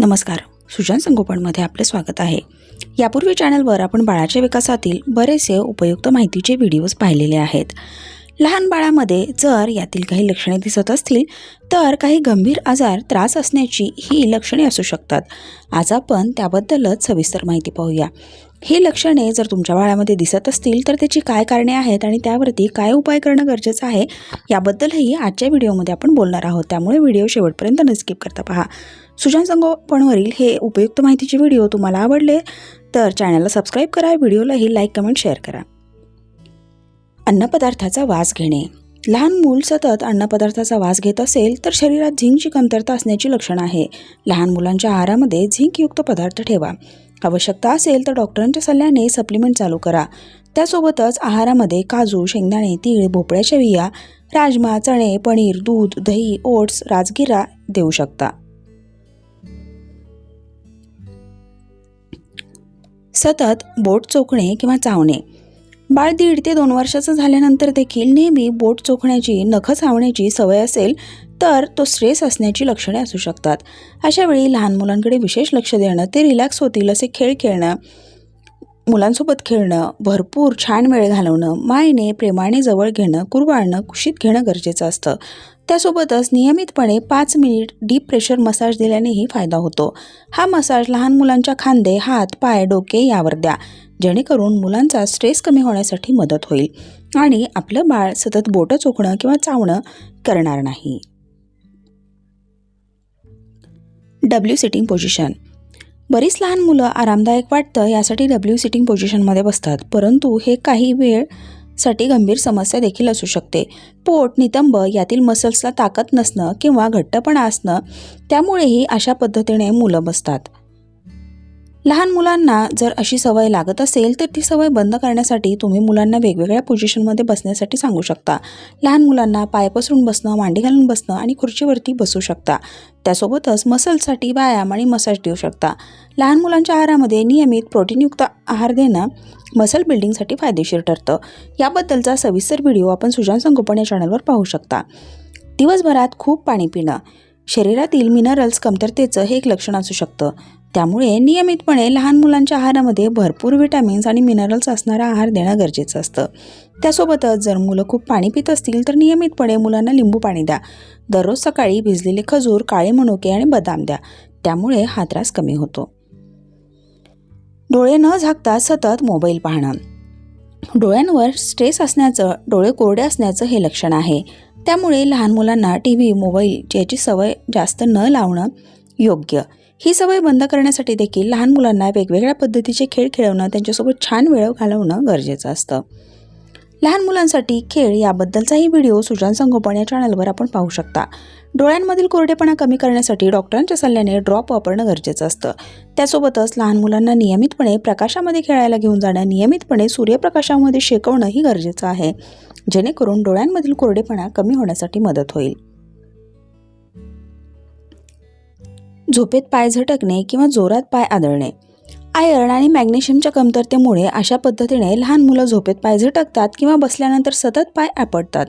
नमस्कार. सुजान संगोपनमध्ये आपले स्वागत आहे. यापूर्वी चॅनलवर आपण बाळाच्या विकासातील बरेचसे उपयुक्त माहितीचे व्हिडिओज पाहिलेले आहेत. लहान बाळामध्ये जर यातील काही लक्षणे दिसत असतील तर काही गंभीर आजार त्रास असण्याची ही लक्षणे असू शकतात. आज आपण त्याबद्दलच सविस्तर माहिती पाहूया. ही लक्षणे जर तुमच्या बाळामध्ये दिसत असतील तर त्याची काय कारणे आहेत आणि त्यावरती काय उपाय करणं गरजेचं आहे याबद्दलही आजच्या व्हिडिओमध्ये आपण बोलणार आहोत. त्यामुळे व्हिडिओ शेवटपर्यंत न स्किप करता पहा. सुजान संगोपनवरील हे उपयुक्त माहितीचे व्हिडिओ तुम्हाला आवडले तर चॅनलला सबस्क्राईब करा व्हिडिओलाही लाईक कमेंट शेअर करा. अन्नपदार्थाचा वास घेणे. लहान मूल सतत अन्नपदार्थाचा वास घेत असेल तर शरीरात झिंकची कमतरता असण्याची लक्षणं आहे. लहान मुलांच्या आहारामध्ये झिंकयुक्त पदार्थ ठेवा. आवश्यकता असेल तर डॉक्टरांच्या सल्ल्याने सप्लिमेंट चालू करा. त्यासोबतच आहारामध्ये काजू शेंगदाणे तीळ भोपळ्याच्या बिया राजमा चणे पनीर दूध दही ओट्स राजगिरा देऊ शकता. सतत बोट चोखणे किंवा चावणे. बाळ दीड ते दोन वर्षाचं झाल्यानंतर देखील नेहमी बोट चोखण्याची नखं चावण्याची सवय असेल तर तो स्ट्रेस असण्याची लक्षणे असू शकतात. अशा वेळी लहान मुलांकडे विशेष लक्ष देणं ते रिलॅक्स होतील असे खेळ खेळणं मुलांसोबत खेळणं भरपूर छान वेळ घालवणं मायने प्रेमाने जवळ घेणं कुरवाळणं कुशीत घेणं गरजेचं असतं. त्यासोबतच नियमितपणे पाच मिनिट डीप प्रेशर मसाज दिल्यानेही फायदा होतो. हा मसाज लहान मुलांच्या खांदे हात पाय डोके यावर द्या. जेणेकरून मुलांचा स्ट्रेस कमी होण्यासाठी मदत होईल आणि आपलं बाळ सतत बोटं चोखणं किंवा चावणं करणार नाही. डब्ल्यू सिटिंग पोझिशन बरीच लहान मुलं आरामदायक वाटतं यासाठी डब्ल्यू सिटिंग पोझिशनमध्ये बसतात परंतु हे काही वेळसाठी गंभीर समस्या देखील असू शकते. पोट नितंब यातील मसल्सला ताकद नसणं किंवा घट्टपणा असणं त्यामुळेही अशा पद्धतीने मुलं बसतात. लहान मुलांना जर अशी सवय लागत असेल तर ती सवय बंद करण्यासाठी तुम्ही मुलांना वेगवेगळ्या पोझिशनमध्ये बसण्यासाठी सांगू शकता. लहान मुलांना पाय पसरून बसणं मांडी घालून बसणं आणि खुर्चीवरती बसू शकता. त्यासोबतच मसल्ससाठी व्यायाम आणि मसाज देऊ शकता. लहान मुलांच्या आहारामध्ये नियमित प्रोटीनयुक्त आहार देणं मसल बिल्डिंगसाठी फायदेशीर ठरतं. याबद्दलचा सविस्तर व्हिडिओ आपण सुजान संगोपन या चॅनलवर पाहू शकता. दिवसभरात खूप पाणी पिणं. शरीरातील मिनरल्स कमतरतेचं हे एक लक्षण असू शकतं. त्यामुळे नियमितपणे लहान मुलांच्या आहारामध्ये भरपूर विटॅमिन्स आणि मिनरल्स असणारा आहार देणं गरजेचं असतं. त्यासोबतच जर मुलं खूप पाणी पित असतील तर नियमितपणे मुलांना लिंबू पाणी द्या. दररोज सकाळी भिजलेले खजूर काळे मनुके आणि बदाम द्या. त्यामुळे हा त्रास कमी होतो. डोळे न झाकता सतत मोबाईल पाहणं. डोळ्यांवर स्ट्रेस असण्याचं डोळे कोरडे असण्याचं हे लक्षण आहे. त्यामुळे लहान मुलांना टी व्ही मोबाईल याची सवय जास्त न लावणं योग्य. ही सवय बंद करण्यासाठी देखील लहान मुलांना वेगवेगळ्या पद्धतीचे खेळ खेळवणं त्यांच्यासोबत छान वेळ घालवणं गरजेचं असतं. लहान मुलांसाठी खेळ याबद्दलचाही व्हिडिओ सुजान संगोपन या चॅनलवर आपण पाहू शकता. डोळ्यांमधील कोरडेपणा कमी करण्यासाठी डॉक्टरांच्या सल्ल्याने ड्रॉप वापरणं गरजेचं असतं. त्यासोबतच लहान मुलांना नियमितपणे प्रकाशामध्ये खेळायला घेऊन जाणं नियमितपणे सूर्यप्रकाशामध्ये शेकवणंही गरजेचं आहे. जेणेकरून डोळ्यांमधील कोरडेपणा कमी होण्यासाठी मदत होईल. झोपेत पाय झटकणे किंवा जोरात पाय आदळणे. आयर्न आणि मॅग्नेशियमच्या कमतरतेमुळे अशा पद्धतीने लहान मुलं झोपेत पाय झटकतात किंवा बसल्यानंतर सतत पाय आपटतात.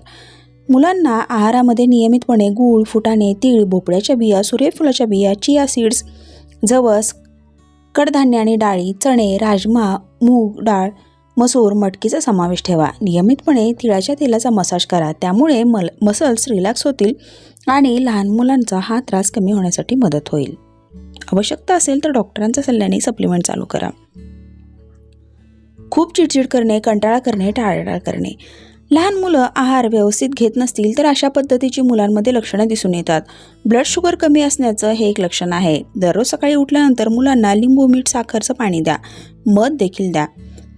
मुलांना आहारामध्ये नियमितपणे गूळ फुटाणे तीळ भोपळ्याच्या बिया सूर्यफुलाच्या बिया चिया सीड्स जवस कडधान्य आणि डाळी चणे राजमा मूग डाळ मसूर मटकीचा समावेश ठेवा. नियमितपणे तिळाच्या तेलाचा मसाज करा. त्यामुळे मल मसल्स रिलॅक्स होतील आणि लहान मुलांचा हा त्रास कमी होण्यासाठी मदत होईल. आवश्यकता असेल तर डॉक्टरांच्या सल्ल्याने सप्लिमेंट चालू करा. खूप चिडचिड करणे कंटाळा करणे टाळाटाळ करणे. लहान मुलं आहार व्यवस्थित घेत नसतील तर अशा पद्धतीची मुलांमध्ये लक्षणं दिसून येतात. ब्लड शुगर कमी असण्याचं हे एक लक्षण आहे. दररोज सकाळी उठल्यानंतर मुलांना लिंबू मीठ साखरचं पाणी द्या. मध देखील द्या.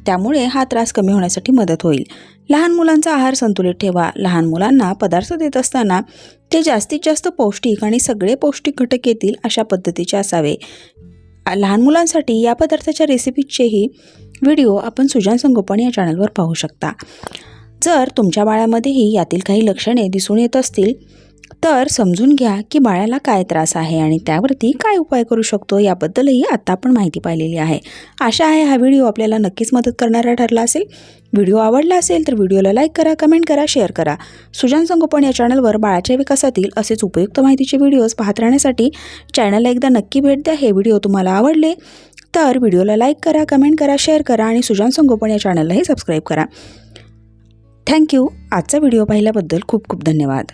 त्यामुळे हा त्रास कमी होण्यासाठी मदत होईल. लहान मुलांचा आहार संतुलित ठेवा. लहान मुलांना पदार्थ देत असताना ते जास्तीत जास्त पौष्टिक आणि सगळे पौष्टिक घटक येतील अशा पद्धतीचे असावे. लहान मुलांसाठी या पदार्थाच्या रेसिपीचेही व्हिडिओ आपण सुजान संगोपन या चॅनलवर पाहू शकता. जर तुमच्या बाळामध्येही यातील काही लक्षणे दिसून येत असतील तर समजून घ्या की बाळाला काय त्रास आहे आणि त्यावरती काय उपाय करू शकतो याबद्दलही आत्ता आपण माहिती पाहिलेली आहे. आशा आहे हा व्हिडिओ आपल्याला नक्कीच मदत करणारा ठरला असेल. व्हिडिओ आवडला असेल तर व्हिडिओला लाईक करा कमेंट करा शेअर करा. सुजान संगोपन या चॅनलवर बाळाच्या विकासातील असेच उपयुक्त माहितीचे व्हिडिओज पाहत राहण्यासाठी चॅनलला एकदा नक्की भेट द्या हे व्हिडिओ तुम्हाला आवडले तर व्हिडिओला लाईक करा कमेंट करा शेअर करा आणि सुजान संगोपन या चॅनललाही सबस्क्राईब करा. थँक्यू आजचा व्हिडिओ पाहिल्याबद्दल खूप खूप धन्यवाद.